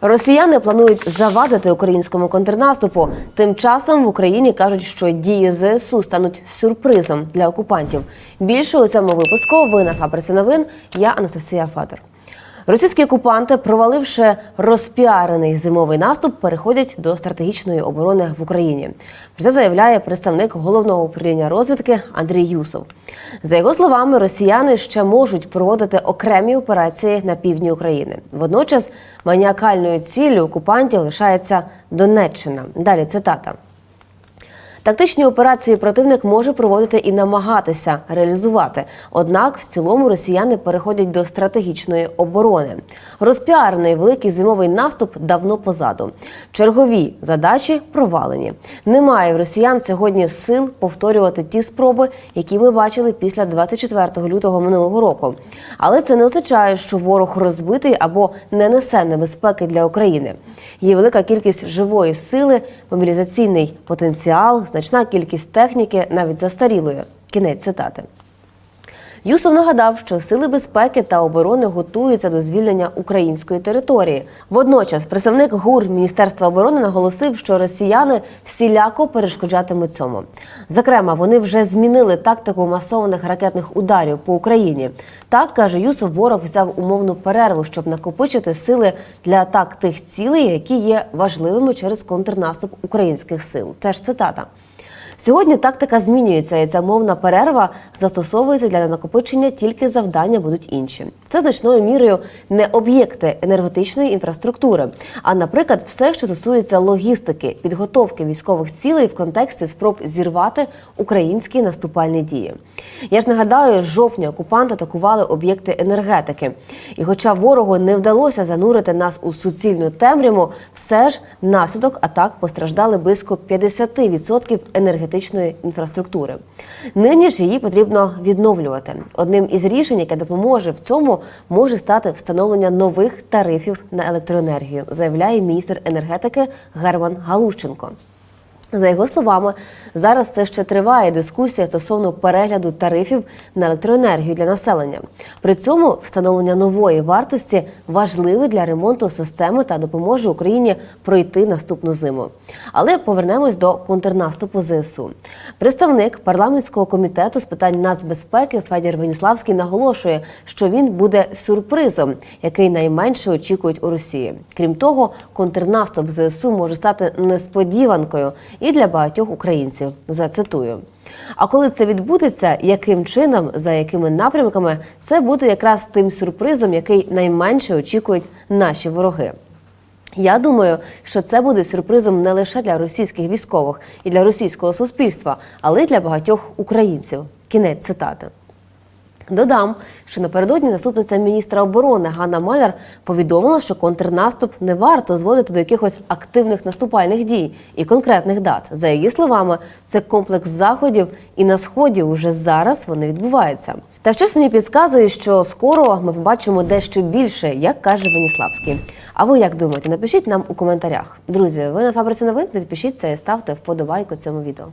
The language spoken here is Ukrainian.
Росіяни планують завадити українському контрнаступу. Тим часом в Україні кажуть, що дії ЗСУ стануть сюрпризом для окупантів. Більше у цьому випуску ви на фабриці новин. Я Анастасія Фатор. Російські окупанти, проваливши розпіарений зимовий наступ, переходять до стратегічної оборони в Україні. Про це заявляє представник головного управління розвідки Андрій Юсов. За його словами, росіяни ще можуть проводити окремі операції на півдні України. Водночас маніакальною ціллю окупантів лишається Донеччина. Далі цитата. Тактичні операції противник може проводити і намагатися реалізувати. Однак, в цілому, росіяни переходять до стратегічної оборони. Розпіарений великий зимовий наступ давно позаду. Чергові задачі провалені. Немає в росіян сьогодні сил повторювати ті спроби, які ми бачили після 24 лютого минулого року. Але це не означає, що ворог розбитий або не несе небезпеки для України. Є велика кількість живої сили, мобілізаційний потенціал, значна кількість техніки, навіть застарілої. Кінець цитати. Юсов нагадав, що сили безпеки та оборони готуються до звільнення української території. Водночас, представник ГУР Міністерства оборони наголосив, що росіяни всіляко перешкоджатимуть цьому. Зокрема, вони вже змінили тактику масованих ракетних ударів по Україні. Так каже Юсов, ворог взяв умовну перерву, щоб накопичити сили для атак тих цілей, які є важливими через контрнаступ українських сил. Теж цитата. Сьогодні тактика змінюється, і ця мовна перерва застосовується для накопичення, тільки завдання будуть інші. Це значною мірою не об'єкти енергетичної інфраструктури, а, наприклад, все, що стосується логістики, підготовки військових цілей в контексті спроб зірвати українські наступальні дії. Я ж нагадаю, з жовтня окупанти атакували об'єкти енергетики. І, хоча ворогу не вдалося занурити нас у суцільну темряву, все ж наслідок атак постраждали близько 50% енергетичної інфраструктури. Нині ж її потрібно відновлювати. Одним із рішень, яке допоможе в цьому, може стати встановлення нових тарифів на електроенергію, заявляє міністр енергетики Герман Галущенко. За його словами, зараз все ще триває дискусія стосовно перегляду тарифів на електроенергію для населення. При цьому встановлення нової вартості важливе для ремонту системи та допоможе Україні пройти наступну зиму. Але повернемось до контрнаступу ЗСУ. Представник парламентського комітету з питань нацбезпеки Федір Веніславський наголошує, що він буде сюрпризом, який найменше очікують у Росії. Крім того, контрнаступ ЗСУ може стати несподіванкою і для багатьох українців. Зацитую. А коли це відбудеться, яким чином, за якими напрямками, це буде якраз тим сюрпризом, який найменше очікують наші вороги. Я думаю, що це буде сюрпризом не лише для російських військових і для російського суспільства, але й для багатьох українців. Кінець цитати. Додам, що напередодні заступниця міністра оборони Ганна Маляр повідомила, що контрнаступ не варто зводити до якихось активних наступальних дій і конкретних дат. За її словами, це комплекс заходів, і на сході уже зараз вони відбуваються. Та щось мені підказує, що скоро ми побачимо дещо більше, як каже Веніславський. А ви як думаєте? Напишіть нам у коментарях. Друзі, ви на фабриці новин підпишіться і ставте вподобайку цьому відео.